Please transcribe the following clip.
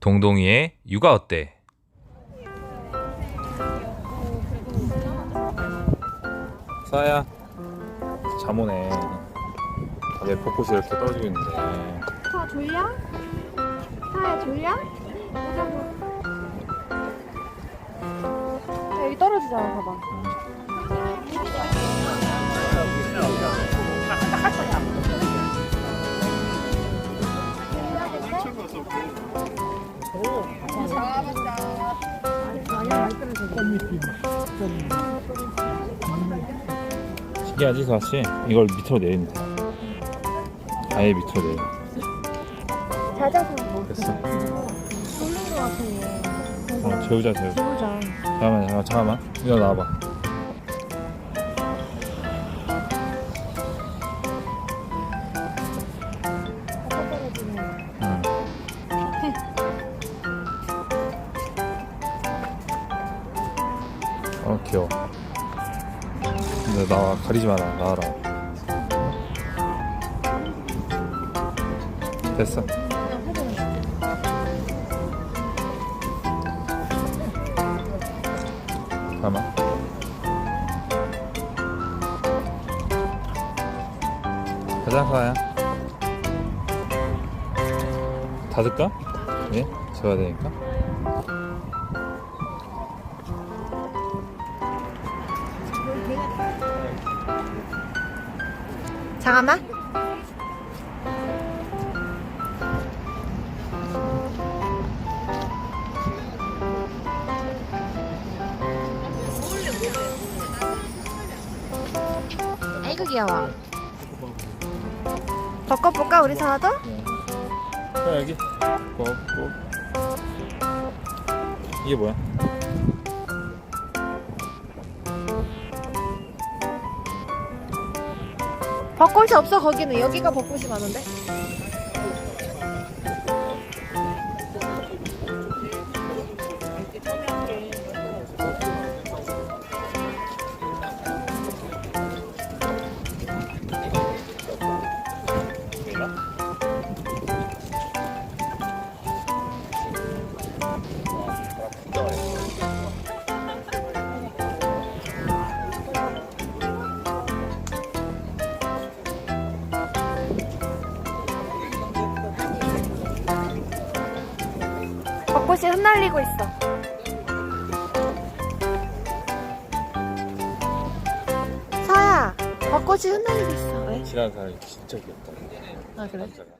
동동이의 육아 어때? 사야 잠 오네 다들 벚꽃이 이렇게 떨어지고 있는데 사 졸려? 사야 졸려? 보자고. 야, 여기 떨어지잖아, 봐봐. 신기하지 사씨? 이걸 밑으로 내리면 돼 아예 밑으로 내려 자자서 뭐. 됐어 졸린 거 같아, 얘. 어 재우자 재우자 재우자. 잠깐만 잠깐만 잠깐만 이거 나와봐 어 귀여워. 근데 나와 가리지 마라 나와라. 됐어. 잠깐만. 가자 사야. 닫을까? 예? 재워야 되니까 잠깐만. 아이고 귀여워. 벚꽃 볼까 우리 사도? 자 여기 뭐, 뭐. 이게 뭐야? 벚꽃이 없어 거기는 여기가 벚꽃이 많은데. 벚 꽃이 흩날리고 있어. 서야, 벚꽃이 흩날리고 있어. 왜? 지나는 사람이 진짜 귀엽다 아 그래? 남자가